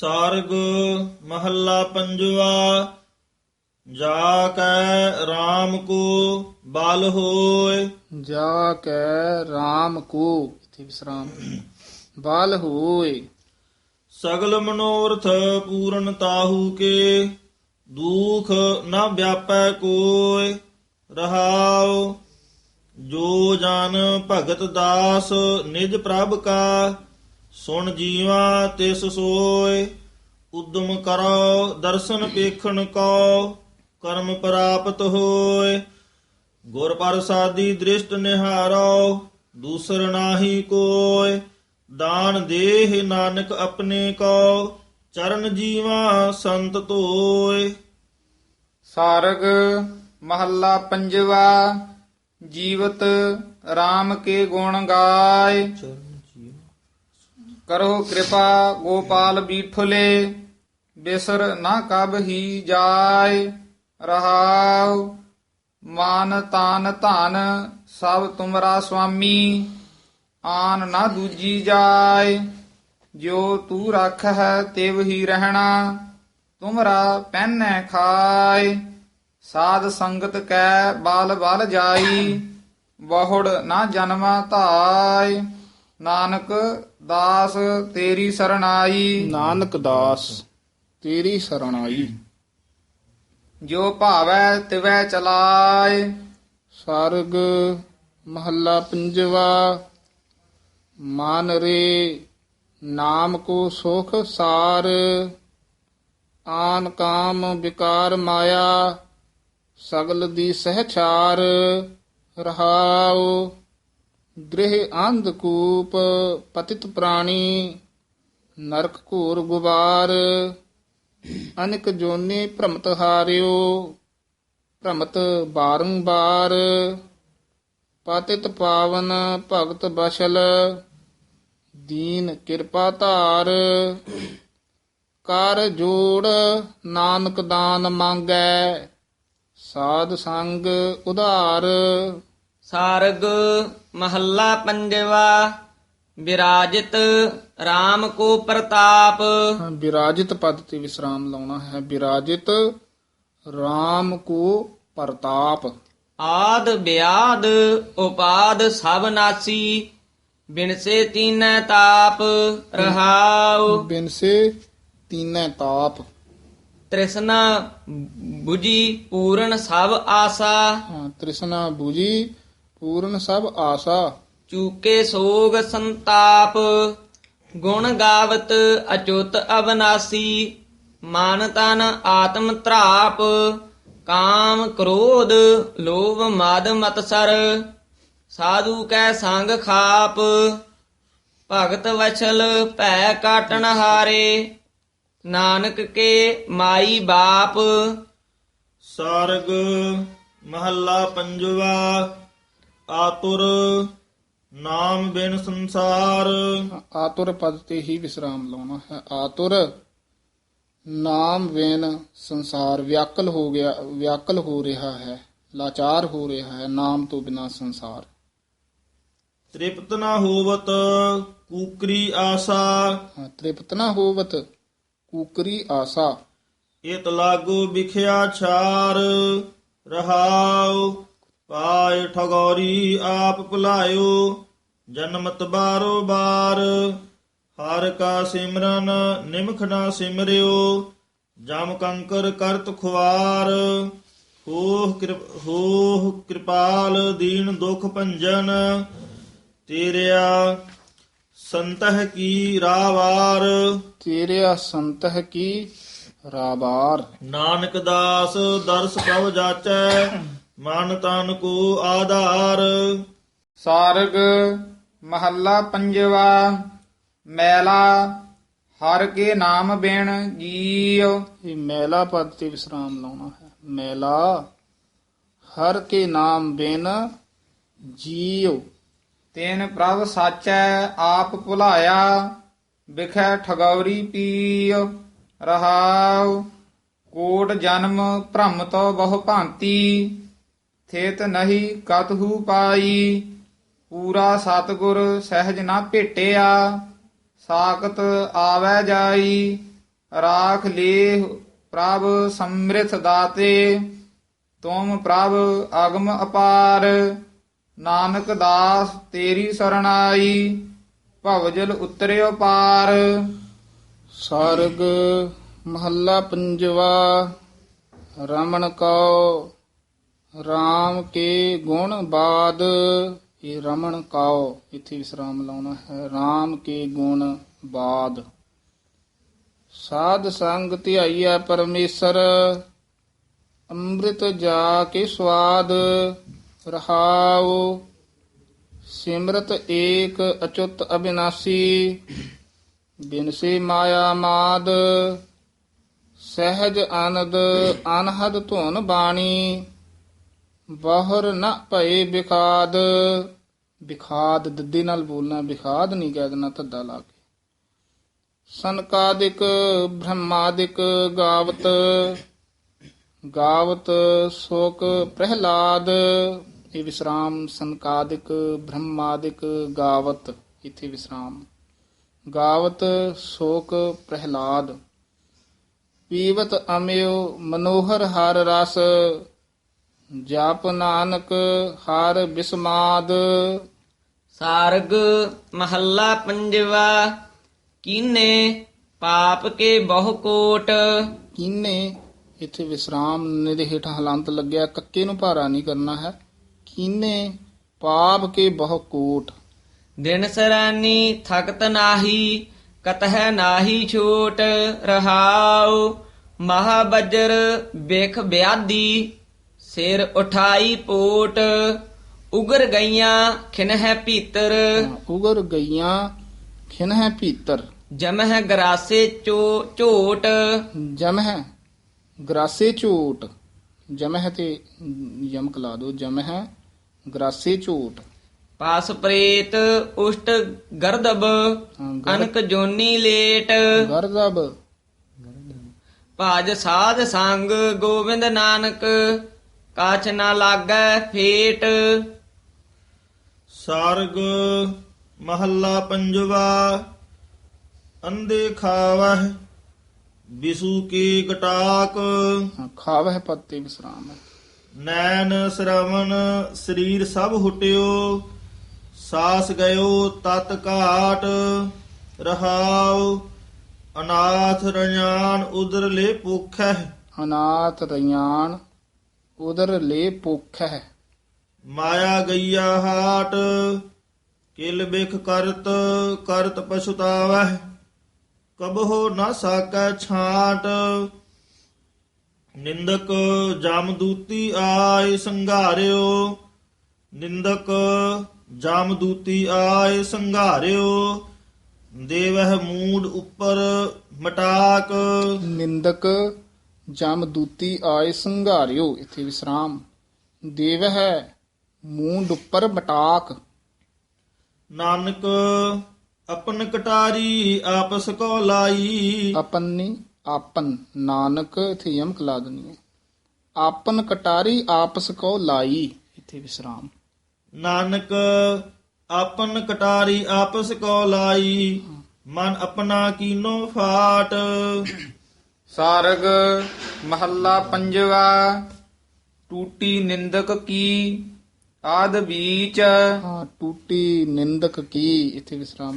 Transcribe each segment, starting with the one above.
ਸਾਰਗ ਮਹੱਲਾ ਪੰਜਵਾ ਜਾ ਕੈ RAM ਕੋ ਬਲ ਹੋਏ। ਜਾ ਕੈ RAM ਕੋ ਇਥੇ ਵਿਸਰਾਮ। ਬਾਲ ਹੋਏ। ਸਗਲ ਮਨੋਰਥ ਪੂਰਨ ਤਾਹੂ ਕੇ ਦੁਖ ਨ ਵਿਆਪੈ ਕੋਇ ਰਹਾਉ ਜੋ ਜਨ ਭਗਤ ਦਾਸ ਨਿਜ ਪ੍ਰਭ ਕਾ ਸੁਣ ਜੀਵਾ ਤਿਸ ਸੋਏ ਉਦਮ ਕਰੋ ਦਰਸ਼ਨ ਪੇਖਣ ਕੋ ਕਰਮ ਪ੍ਰਾਪਤ ਹੋਏ। ਗੁਰ ਪ੍ਰਸਾਦੀ ਦ੍ਰਿਸ਼ਟ ਨਿਹਾਰੋ ਦੂਸਰ ਨਾਹੀ ਕੋਇ ਦਾਨ ਦੇਹ ਨਾਨਕ ਆਪਣੇ ਕੋ ਚਰਨ ਜੀਵਾ ਸੰਤ ਧੋਏ। ਸਾਰਗ ਮਹੱਲਾ ਪੰਜਵਾ ਜੀਵਤ RAM ਕੇ ਗੁਣ ਗਾਏ। ਕਰੋ ਕਿਰਪਾ ਗੋਪਾਲ ਬੀਠਲੇ, ਬਿਸਰ ਨਾ ਕਬ ਹੀ ਜਾਏ, ਰਹਾਉ ਮਾਨ ਤਾਨ ਧਨ ਸਭ ਤੁਮਰਾ ਸੁਆਮੀ, ਆਨ ਨਾ ਦੂਜੀ ਜਾਏ, ਜੋ ਤੂੰ ਰੱਖ ਹੈ ਤਿਵ ਹੀ ਰਹਿਣਾ, ਤੁਮਰਾ ਪਹਿਨੈ ਖਾਏ, ਸਾਧ ਸੰਗਤ ਕੈ ਬਾਲ ਬਲ ਜਾਈ, ਬਹੁੜ ਨਾ ਜਨਮਾ ਧਾਇ ਨਾਨਕ ਦਾਸ ਤੇਰੀ ਸਰਣਾਈ ਨਾਨਕ ਦਾਸ ਤੇਰੀ ਸਰਣਾਈ ਜੋ ਭਾਵੈ ਤਿਵੈ ਚਲਾਏ। ਸਰਗ ਮਹੱਲਾ ਪੰਜਵਾ ਮਨ ਰੇ ਨਾਮ ਕੋ ਸੁਖ ਸਾਰ। ਆਨ ਕਾਮ ਵਿਕਾਰ ਮਾਇਆ ਸਗਲ ਦੀ ਸਹਚਾਰ ਰਹਾਉ। ਗ੍ਰਹਿ ਅੰਧਕੂਪ ਪਤਿਤ ਪ੍ਰਾਣੀ, ਨਰਕ ਘੋਰ ਗੁਬਾਰ, ਅਨਿਕ ਜੋਨੀ ਭ੍ਰਮਤ ਹਾਰਿਓ, ਭ੍ਰਮਤ ਬਾਰੰਬਾਰ, ਪਤਿਤ ਪਾਵਨ ਭਗਤ ਬਸ਼ਲ ਦੀਨ ਕਿਰਪਾ ਧਾਰ, ਕਰ ਜੋੜ ਨਾਨਕ ਦਾਨ ਮੰਗੈ, ਸਾਧ ਸੰਗ ਉਧਾਰ। ਸਾਰਗ ਮਹੱਲਾ ਪੰਜਵਾ ਵਿਰਾਜਿਤ RAM ਕੋ ਪ੍ਰਤਾਪ। ਹਾਂ, ਵਿਰਾਜਿਤ ਪਦ ਤੇ ਵਿਸਰਾਮ ਲਾਉਣਾ ਹੈ। ਵਿਰਾਜਿਤ RAM ਕੋ ਪ੍ਰਤਾਪ। ਆਦ ਬਿਆਦ ਉਪਾਦ ਸਭ ਨਾਸੀ ਬਿਨਸੇ ਤੀਨੈ ਤਾਪ ਰਹਾਉ। ਬਿਨਸੇ ਤੀਨੈ ਤਾਪ। ਤ੍ਰਿਸ਼ਨਾ 부ਜੀ ਪੂਰਨ ਸਭ ਆਸਾ। ਹਾਂ, ਤ੍ਰਿਸ਼ਨਾ ਬੂਜੀ ਪੂਰਨ ਸਭ ਆਸਾ। ਚੂਕੇ ਸੋਗ ਸੰਤਾਪ ਗੁਣ ਗਾਵਤ ਅਚੁੱਤ ਅਬਨਾਸੀ ਮਨ ਤਨ ਆਤਮ ਧਰਾਪ ਕਾਮ ਕ੍ਰੋਧ ਲੋਭ ਮਦ ਮਤਸਰ ਸਾਧੂ ਕੈ ਸੰਗ ਖਾਪ ਭਗਤ ਵਛਲ ਭੈ ਕਾਟਣ ਹਾਰੇ ਨਾਨਕ ਕੇ ਮਾਈ ਬਾਪ। ਸਾਰਗ ਮਹੱਲਾ ਪੰਜਵਾ ਆਤੁਰ ਨਾਮ ਬਿਨ ਸੰਸਾਰ। ਆਤੁਰ ਪਦ ਤੇ ਹੀ ਵਿਸਰਾਮ ਲਾਉਣਾ ਹੈ। ਆਤੁਰ ਨਾਮ ਵੇਨ ਸੰਸਾਰ ਵਿਆਕਲ ਹੋ ਗਿਆ ਵਿਆਕਲ ਹੋ ਰਿਹਾ ਹੈ ਲਾਚਾਰ ਹੋ ਰਿਹਾ ਹੈ ਨਾਮ ਤੋਂ ਬਿਨਾ ਸੰਸਾਰ। ਤ੍ਰਿਪਤ ਨਾ ਹੋਵਤ ਕੂਕਰੀ ਆਸਾ। ਤ੍ਰਿਪਤ ਨਾ ਹੋਵਤ ਕੂਕਰੀ ਆਸਾ। ਇਤ ਲਾਗੂ ਵਿਖਿਆ ਛਾਰ ਰਹਾਉ। ਪਾਏ ਠਗੌਰੀ ਆਪ ਭੁਲਾਇਓ ਜਨਮਤ ਬਾਰੋ ਬਾਰ। ਹਰ ਕਾ ਸਿਮਰਨ ਨਿਮਖ ਨਾ ਸਿਮਰਿਓ ਜਮ ਕੰਕਰ ਕਰਤ ਖੁਆਰ। ਹੋਹ ਕਿਰਪ ਹੋਹ ਕਿਰਪਾਲ ਦੀਨ ਦੁਖ ਭੰਜਨ ਤੇਰਿਆ ਸੰਤਹ ਕੀ ਰਾਵਾਰ। ਤੇਰਿਆ ਸੰਤਹ ਕੀ ਰਾਬਾਰ ਨਾਨਕ ਦਾਸ ਦਰਸ ਪ੍ਰਭ ਜਾਚੈ ਮਨ ਤਨ ਕੋ ਆਧਾਰ। ਸਾਰਗ ਮਹੱਲਾ ਪੰਜਵਾ ਮੈਲਾ ਹਰ ਕੇ ਨਾਮ ਬਿਨ ਜੀਉ। ਇਹ ਮੈਲਾ ਪਦ ਤੇ ਵਿਸਰਾਮ ਲਾਉਣਾ ਹੈ। ਮੈਲਾ ਹਰ ਕੇ ਨਾਮ ਬਿਨ ਜੀਉ। ਤੈਨ ਪ੍ਰਭ ਸਾਚੈ ਆਪ ਭੁਲਾਇਆ ਵਿਖੈ ਠਗੌਰੀ ਪੀਉ। ਰਹਾਉ ਕੋਟ ਜਨਮ ਭ੍ਰਮ ਤੋ ਬਹੁ ਭਾਂਤੀ। ਥੇਤ ਨਹੀਂ ਕਤਹੂ ਪਾਈ। ਪੂਰਾ ਸਤਗੁਰ ਸਹਿਜ ਨਾ ਭੇਟਿਆ, ਸਾਖਤ ਆਵੈ ਜਾਈ। ਰਾਖ ਲੇਹ ਪ੍ਰਭ ਸਮ੍ਰਿਥ ਦਾਤੇ, ਤੁਮ ਪ੍ਰਭ ਅਗਮ ਅਪਾਰ। ਨਾਨਕ ਦਾਸ ਤੇਰੀ ਸਰਣਾਈ, ਭਵਜਲ ਉਤਰਿਓ ਪਾਰ। ਸਰਗ ਮਹੱਲਾ ਪੰਜਵਾ, ਰਮਣ ਕਉ RAM ਕੇ ਗੁਣ ਬਾਦ ਇਹ ਰਮਣ ਕਉ ਇੱਥੇ ਵਿਸਰਾਮ ਲਾਉਣਾ ਹੈ। RAM ਕੇ ਗੁਣ ਬਾਦ। ਸਾਧ ਸੰਗ ਧਿਆਈਐ ਪਰਮੇਸ਼ਰ, ਅੰਮ੍ਰਿਤ ਜਾ ਕੇ ਸਵਾਦ ਰਹਾਉ। ਸਿਮਰਤ ਏਕ ਅਚੁੱਤ ਅਬਿਨਾਸੀ ਬਿਨਸੇ ਮਾਇਆ ਮਾਦ। ਸਹਿਜ ਆਨੰਦ ਅਨਹਦ ਧੁਨ ਬਾਣੀ। ਬਾਹਰ ਨਾ ਭਏ ਬਿਖਾਦ। ਬਿਖਾਦ ਦੱਦੀ ਨਾਲ ਬੋਲਣਾ, ਬਿਖਾਦ ਨਹੀਂ ਕਹਿ ਦੇਣਾ, ਧੱਦਾ ਲਾ ਕੇ। ਸੰਕਾਦਿਕ ਬ੍ਰਹਮਾਦਿਕ, ਗਾਵਤ। ਗਾਵਤ, ਸ਼ੋਕ, ਪ੍ਰਹਿਲਾਦ। ਇਹ ਵਿਸਰਾਮ ਸੰਕਾਦਿਕ ਬ੍ਰਹਮਾਦਿਕ, ਗਾਵਤ। ਇੱਥੇ ਵਿਸਰਾਮ। ਗਾਵਤ, ਸ਼ੋਕ, ਪ੍ਰਹਿਲਾਦ। ਪੀਵਤ ਅਮਿਓ, ਮਨੋਹਰ ਹਰ ਰਸ। ਜਪ ਨਾਨਕ ਹਰ ਬਿਸਮਾਦ। ਸਾਰਗ ਮਹੱਲਾ ਪੰਜਵਾ ਕੀਨੇ ਪਾਪ ਕੇ ਬਹੁ ਕੋਟ। ਕੀਨੇ ਇੱਥੇ ਵਿਸਰਾਮ ਨੇ ਦੇ ਹੇਠਾਂ ਹਲੰਤ ਲੱਗਿਆ ਕੱਕੇ ਨੂੰ ਭਾਰਾ ਨਹੀਂ ਕਰਨਾ ਹੈ। ਕੀਨੇ ਪਾਪ ਕੇ ਬਹੁ ਕੋਟ। ਦਿਨ ਸਰਾਨੀ ਥਕਤ ਨਾਹੀ ਕਤਹਿ ਨਾਹੀ ਛੋਟ ਰਹਾਉ। ਮਹਾਬਜਰ ਵੇਖ ਬਿਆਦੀ ਸਿਰ ਉਠਾਈ ਪੋਟ ਉਗਰ ਗਈਆਂ ਖਿਨਹਿ ਭੀਤਰ। ਉਗਰ ਗਈਆਂ ਖਿਨਹਿ ਭੀਤਰ। ਜਮਹਿ ਗਰਾਸੇ ਚੋ ਝੋਟ। ਜਮਹਿ ਗਰਾਸੇ ਝੂਟ। ਜਮਹਿ ਤੇ ਯਮਕ ਲਾ ਦੋ ਜਮਹਿ ਗਰਾਸੇ ਝੂਟ। ਪਾਸ ਪ੍ਰੇਤ ਉਸ਼ਟ ਗਰਦਬ ਅਨਕ ਜੋਨੀ ਲੇਟ। ਗਰਦਬ। ਭਾਜ ਸਾਧ ਸੰਗ ਗੋਬਿੰਦ ਨਾਨਕ। ਕਾਛ ਨਾ ਲਾਗੈ ਫੇਟ। ਸਾਰਗ ਮਹੱਲਾ ਪੰਜਵਾ ਅੰਦੇ ਖਾਵਹਿ ਬਿਸੂ ਕੀ ਗਟਾਕ ਖਾਵਹਿ ਪੱਤੇ ਵਿਸਰਾਮ ਨੈਣ ਸ਼ਰਵਣ ਸਰੀਰ ਸਭ ਹੁਟਿਓ ਸਾਸ ਗਇਓ ਤਤ ਘਾਟ ਰਹਾਉ ਅਨਾਥ ਰਣਾਨ ਉਦਰ ਲੈ ਭੁਖੈ ਅਨਾਥ ਰਿਆਣ ਉਦਰ ਲੈ ਪੁਖ ਹੈ। ਮਾਇਆ ਗਈਆ ਹਾਟ ਕਿਲ ਬਿਖ ਕਰਤ ਕਰਤ ਪਛੁਤਾਵਹਿ। ਕਬਹੋ ਨਾ ਸਾਕੈ ਛਾਟ ਨਿੰਦਕ ਜਮਦੂਤੀ ਆਏ ਸੰਘਾਰਿਓ। ਨਿੰਦਕ ਜਮਦੂਤੀ ਆਏ ਸੰਘਾਰਿਓ ਦੇਵਹਿ ਮੂਡ ਉੱਪਰ ਮਟਾਕ। ਨਿੰਦਕ ਜਮ ਦੂਤੀ ਆਏ ਸੰਘਾਰਿਓ ਇੱਥੇ ਵਿਸਰਾਮ। ਦੇਵ ਹੈ ਮੂੰਡ ਉੱਪਰ ਬਟਾਕ। ਨਾਨਕ ਆਪਨ ਕਟਾਰੀ ਆਪਸ ਕੋ ਲਾਈ। ਆਪਨੀ ਆਪਨ ਨਾਨਕ ਇੱਥੇ ਯਮਕ ਲਾ ਦਨੀ ਹੈ। ਆਪਨ ਕਟਾਰੀ ਆਪਸ ਕੋ ਲਾਈ ਇੱਥੇ ਵਿਸਰਾਮ। ਨਾਨਕ ਆਪਨ ਕਟਾਰੀ ਆਪਸ ਕੋ ਲਾਈ। ਮਨ ਆਪਣਾ ਕੀਨੋ ਫਾਟ। ਸਾਰਗ ਮਹੱਲਾ ਪੰਜਵਾ ਟੂਟੀ ਨਿੰਦਕ ਕੀ ਆਦ ਬੀਚ। ਹਾਂ ਟੂਟੀ ਨਿੰਦਕ ਕੀ ਇੱਥੇ ਵਿਸਰਾਮ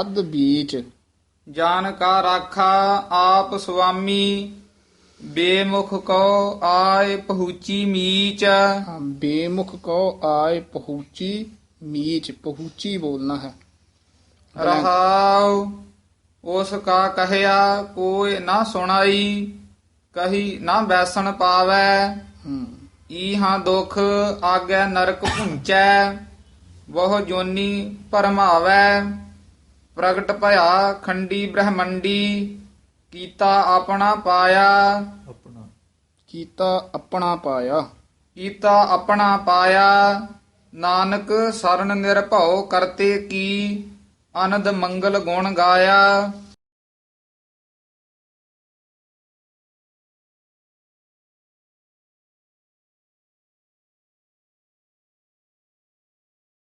ਅੱਧ ਬੀਚ। ਜਾਨ ਕਾ ਰਾਖਾ ਆਪ ਸੁਆਮੀ ਬੇਮੁਖ ਕੋ ਆਏ ਪਹੁੰਚੀ ਮੀਚ। ਹਾਂ, ਬੇਮੁਖ ਕੋ ਆਏ ਪਹੁੰਚੀ ਮੀਚ ਪਹੁੰਚੀ ਬੋਲਣਾ ਹੈ। ਰਹਾਉ ਉਸ ਕਾ ਕਹਿਆ ਕੋਈ ਨਾ ਸੁਣਾਈ ਕਹੀ ਨਾ ਬੈਸਣ ਪਾਵੈ। ਹੂੰ। ਈਹਾਂ ਦੁਖ ਆਗੈ ਨਰਕ ਪੁੰਚੈ ਬਹੁ ਜੋਨੀ ਪਰਮਾਵੈ। ਪ੍ਰਗਟ ਭਇਆ ਖੰਡੀ ਬ੍ਰਹਮੰਡੀ ਕੀਤਾ ਆਪਣਾ ਪਾਇਆ। ਆਪਣਾ। ਕੀਤਾ ਆਪਣਾ ਪਾਇਆ। ਕੀਤਾ ਆਪਣਾ ਪਾਇਆ। ਨਾਨਕ ਸਰਨ ਨਿਰਭਉ ਕਰਤੇ ਕੀ ਆਨੰਦ ਮੰਗਲ ਗੁਣ ਗਾਇਆ।